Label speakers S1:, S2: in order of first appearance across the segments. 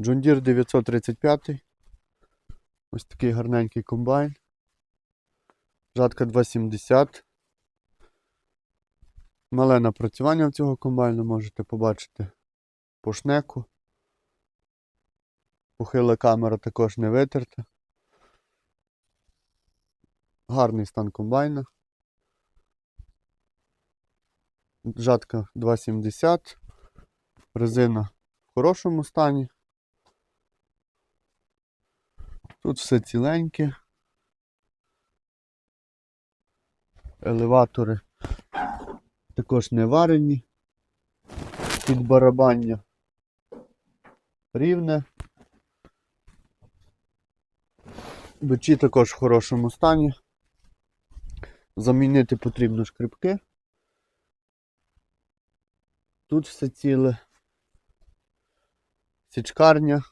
S1: Deere 935. Ось такий гарненький комбайн. Жатка 270. Мале напрацювання в цього комбайну можете побачити по шнеку. Похила камера також не витерта. Гарний стан комбайна. Жатка 270. Резина в хорошому стані. Тут все ціленьке. Елеватори також не варені. Під барабання рівне. Бичі також в хорошому стані. Замінити потрібно шкрипки. Тут все ціле. Січкарня.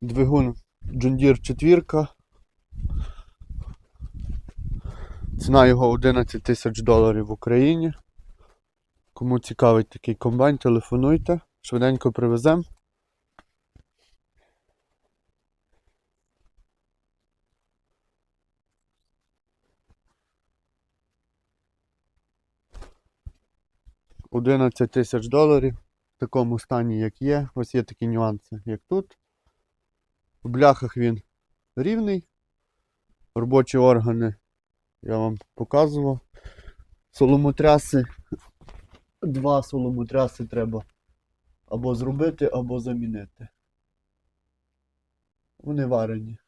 S1: Двигун Deere 4. Ціна його 11 тисяч доларів в Україні. Кому цікавий такий комбайн, телефонуйте. Швиденько привеземо. Одинадцять тисяч доларів в такому стані, як є. Ось є такі нюанси, як тут. В бляхах він рівний. Робочі органи я вам показував. Соломотряси. Два соломотряси треба або зробити, або замінити. Вони варені.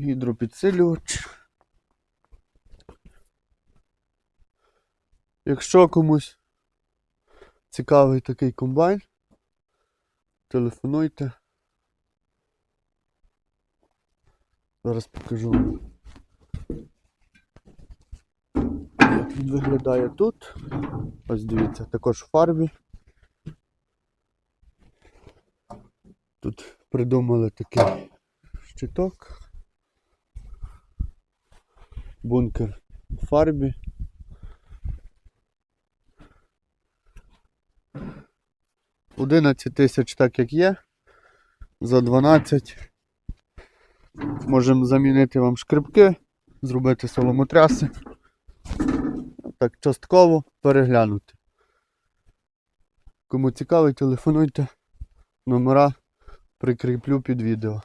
S1: Гідропідсилювач. Якщо комусь цікавий такий комбайн, телефонуйте. Зараз покажу. Як він виглядає тут. Ось дивіться, також в фарбі. Тут придумали такий щиток. Бункер в фарбі. Одинадцять тисяч так як є. За 12 можемо замінити вам шкрипки, зробити соломотряси. Так, частково переглянути. Кому цікавий, телефонуйте. Номера прикріплю під відео.